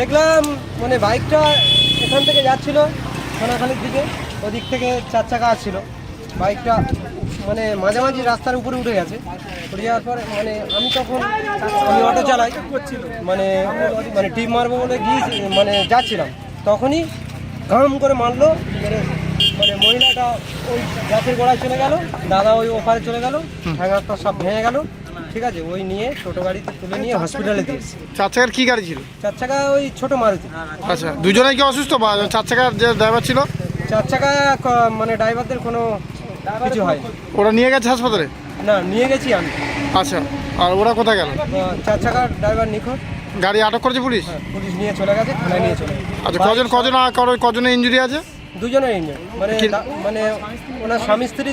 দেখলাম মানে বাইকটা এখান থেকে যাচ্ছিল সোনাখালির দিকে ওদিক থেকে চার চাকা আসছিল। বাইকটা মানে মাঝামাঝি রাস্তার উপরে উঠে গেছে। উঠে যাওয়ার পরে মানে আমি তখন আমি অটো চালাই মানে মানে টিপ মারবো বলে গিয়েছি মানে যাচ্ছিলাম। তখনই ঘাম করে মারলো মানে মানে মহিলাটা ওই গাছের গোড়ায় চলে গেল দাদা ওই ওপারে চলে গেল ঠ্যাঙাটা সব ভেঙে গেল। ঠিক আছে ওই নিয়ে টোটো গাড়িতে তুলে নিয়ে হসপিটালে দিয়েছি চার চাকার কি গাড়ি ছিল? চার চাকা ওই ছোট মারুতি। আচ্ছা দুজনেই কি অসুস্থ? বা চার চাকার যে ড্রাইভার ছিল? চার চাকা ক- মানে ড্রাইভারদের কোনো কিছু হয় ওরা নিয়ে গেছে হাসপাতালে? না নিয়ে গেছি আমি। আচ্ছা আর ওরা কোথায় গেল? আহ, চার চাকার ড্রাইভার নিখোঁজ। গাড়ি আটক করেছে পুলিশ? হ্যাঁ, পুলিশ নিয়ে চলে গেছে থানায় নিয়ে চলে গেছে। আচ্ছা কজন কজন আর কারো- কজনের ইঞ্জুরি আছে? দুজনের ইঞ্জিন মানে কি- দা- মানে ওনার স্বামী স্ত্রী